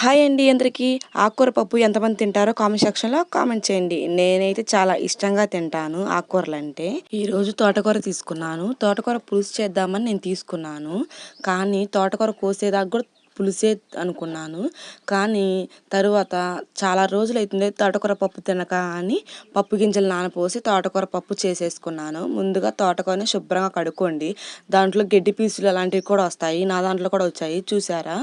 Hi అండి అందరికీ. ఆకుకూర పప్పు ఎంతమంది తింటారో కామెంట్ సెక్షన్లో కామెంట్ చేయండి. నేనైతే చాలా ఇష్టంగా తింటాను ఆకుకూరలు అంటే ఈరోజు తోటకూర తీసుకున్నాను. తోటకూర పులుసు చేద్దామని నేను తీసుకున్నాను. కానీ తోటకూర కోసేదాకా కూడా పులిసే అనుకున్నాను. కానీ తరువాత చాలా రోజులు అవుతుంది తోటకూర పప్పు తినక అని పప్పు గింజలు నానపోసి తోటకూర పప్పు చేసేసుకున్నాను. ముందుగా తోటకూరని శుభ్రంగా కడుక్కోండి. దాంట్లో గడ్డి పీసులు అలాంటివి కూడా వస్తాయి. నా దాంట్లో కూడా వచ్చాయి. చూసారా?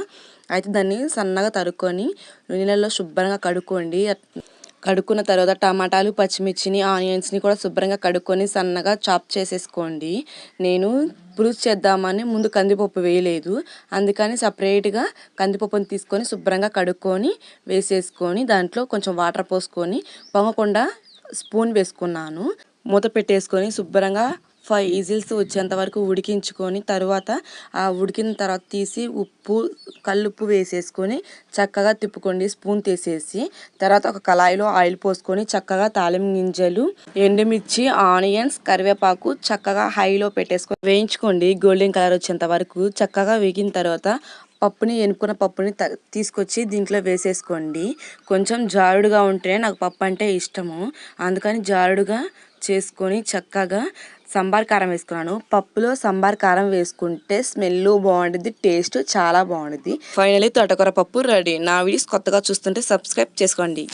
అయితే దాన్ని సన్నగా తరుక్కొని నీళ్ళల్లో శుభ్రంగా కడుక్కోండి. కడుక్కున్న తర్వాత టమాటాలు పచ్చిమిర్చిని ఆనియన్స్ని కూడా శుభ్రంగా కడుక్కొని సన్నగా చాప్ చేసేసుకోండి. నేను పులుసు చేద్దామని ముందు కందిపప్పు వేయలేదు. అందుకని సపరేట్గా కందిపప్పుని తీసుకొని శుభ్రంగా కడుక్కొని వేసేసుకొని దాంట్లో కొంచెం వాటర్ పోసుకొని పొంగకుండా స్పూన్ వేసుకున్నాను. మూత పెట్టేసుకొని శుభ్రంగా ఫైవ్ ఈజిల్స్ వచ్చేంత వరకు ఉడికించుకొని తర్వాత ఆ ఉడికిన తర్వాత తీసి ఉప్పు కల్లుప్పు వేసేసుకొని చక్కగా తిప్పుకోండి స్పూన్ తీసేసి. తర్వాత ఒక కళాయిలో ఆయిల్ పోసుకొని చక్కగా తాలిం గింజలు ఎండుమిర్చి ఆనియన్స్ కరివేపాకు చక్కగా హైలో పెట్టేసుకొని వేయించుకోండి. గోల్డెన్ కలర్ వచ్చేంత వరకు చక్కగా వేగిన తర్వాత పప్పుని ఎనుకున్న పప్పుని తీసుకొచ్చి దీంట్లో వేసేసుకోండి. కొంచెం జారుడుగా ఉంటేనే నాకు పప్పు అంటే ఇష్టము. అందుకని జారుడుగా చేసుకొని చక్కగా సంబార్ కారం వేసుకున్నాను. పప్పులో సంబార్ కారం వేసుకుంటే స్మెల్ బాగుంటుంది టేస్ట్ చాలా బాగుంటుంది ఫైనలీ తోటకూర పప్పు రెడీ నా వీడియోస్ కొత్తగా చూస్తుంటే సబ్స్క్రైబ్ చేసుకోండి.